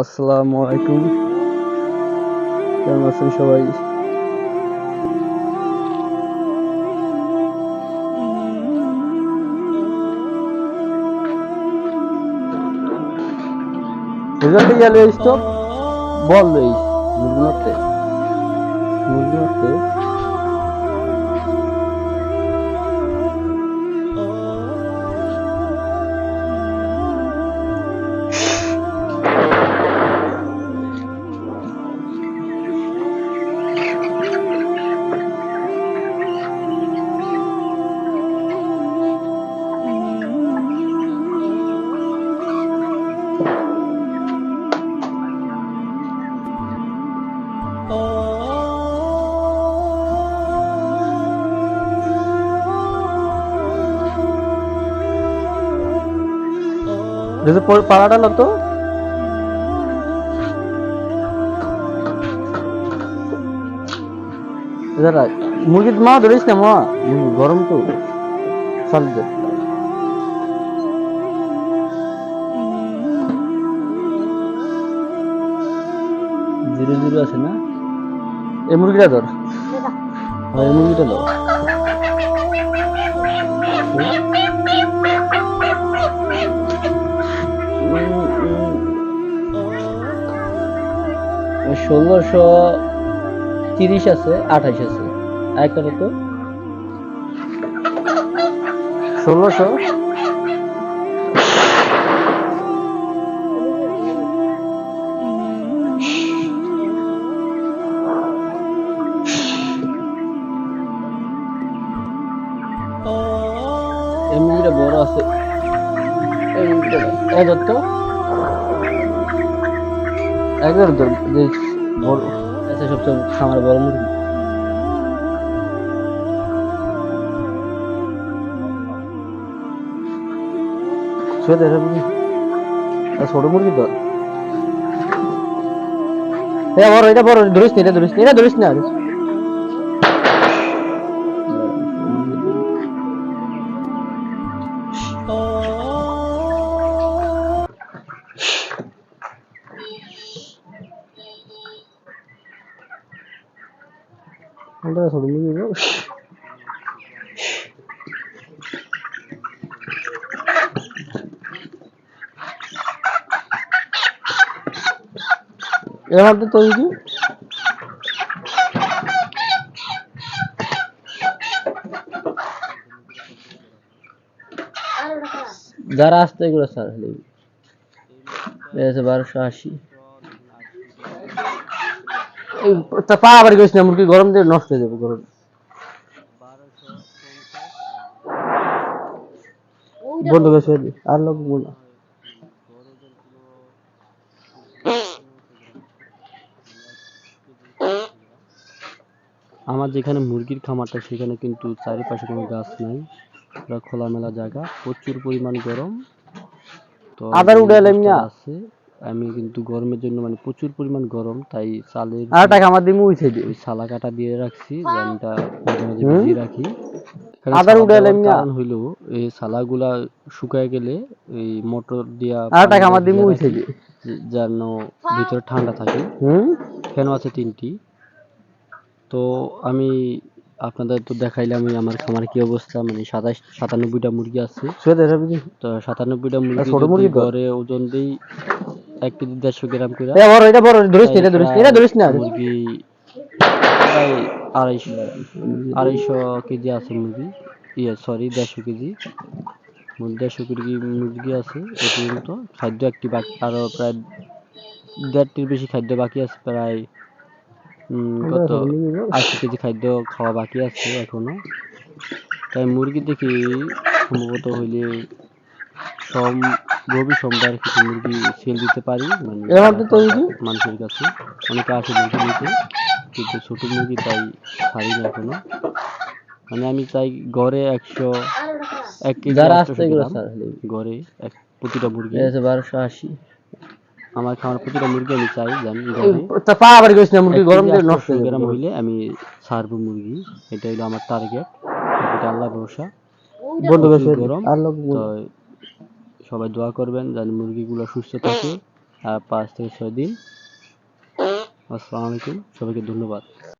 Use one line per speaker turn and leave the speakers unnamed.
আসসালামু আলাইকুম। কেমন আছেন সবাই? রেজাল্ট গেলে তো বল মুরগি মারতে। মুরগি মারতে? যদি পাড়াটা লতো যারা মুরগির মা ধরিস না মা গরম তো চল জিরো জিরো আছে না এই মুরগিটা ধর। হ্যাঁ, এই মুরগিটা ধর। ষোলোশো তিরিশ আছে আঠাশ আছে। একটা তো ষোলোশো? এই বড় আছে। এই তো একবার তো বড় ছোট মুরগি তো বড়, এটা বড়, ধরিস না, এটা ধরিস না, এটা ধরিস না এটা ছোট মুরগি বড়। এর মধ্যে তৈরি যারা আসতে এগুলো স্যার হলে আছে বারোশো আশি এই তা পা আবার না মুরগি গরম দিয়ে নষ্ট হয়ে যাবে গরম। বন্ধ আর লোক বলো
আমার যেখানে মুরগির খামারটা সেখানে কিন্তু চারিপাশে কোনো গাছ নাই। খোলামেলা জায়গা প্রচুর পরিমাণ গরম। তো
আবার উড়ে এলাম না।
আছে। আমি কিন্তু গরমের জন্য মানে প্রচুর পরিমাণ গরম তাই চালের
আর টাকা আমার দিমু উঠে দিই
ওই সালা কাটা দিয়ে রাখছি যে আমিটা মাঝে মাঝে
হুম?
ভিজিয়ে রাখি। এখানে
আবার
সালা
উড়ে না।
কারণ হইল এই সালাগুলা শুকায় গেলে এই মোটর দিয়া
আর টাকা আমার দিমু উঠে
রাখি, যেন ভিতরে ঠান্ডা থাকে।
হুম?
ফ্যানও আছে তিনটি। তো আমি আপনাদের তো দেখাইলাম আমার খামার কি অবস্থা মানে সাতাশ সাতানব্বইটা মুরগি আছে।
দে
তো সাতানব্বইটা মুরগি? গড়ে ওজন দেই এক কেজি দেড়শো গ্রাম করে।
এটা বড় এটা বড় ধরিস না এটা ধরিস না এটা ধরিস না।
মুরগি আড়াইশো আড়াইশো কেজি আছে মুরগি। ইয়ে সরি দেড়শো কেজি। দেড়শো কেজি মুরগি আছে এ পর্যন্ত। খাদ্য একটি বাকি আরও প্রায় দেড়টির বেশি খাদ্য বাকি আছে প্রায় উম, কত আশি কেজি খাদ্য খাওয়া বাকি আছে এখনও। তাই মুরগি দেখি সম্ভবত হইলে সোম রবি সোমবার কিছু মুরগি সেল দিতে পারি মানে মানুষের কাছে। অনেকে আসে মুরগি নিতে কিন্তু ছোট মুরগি তাই ছাড়ি না এখনও। মানে আমি চাই গড়ে একশো এক কেজি
যারা
800
আসতে এগুলো স্যার হলে
গড়ে এক প্রতিটা মুরগি।
আছে বারোশো আশি।
আমার খামার প্রতিটা মুরগি আমি চাই
তা পা আবার গেছি না মুরগি গরম দিয়ে নষ্ট হয়ে
গ্রাম হইলে আমি ছাড়বো মুরগি। এটা হলো আমার টার্গেট এটা আল্লাহ ভরসা।
বন্ধ গেছে
গরম
আর লোক
সবাই দোয়া করবেন যেন মুরগিগুলো সুস্থ থাকে আর পাঁচ থেকে ছয় দিন। আসসালামু আলাইকুম। সবাইকে ধন্যবাদ।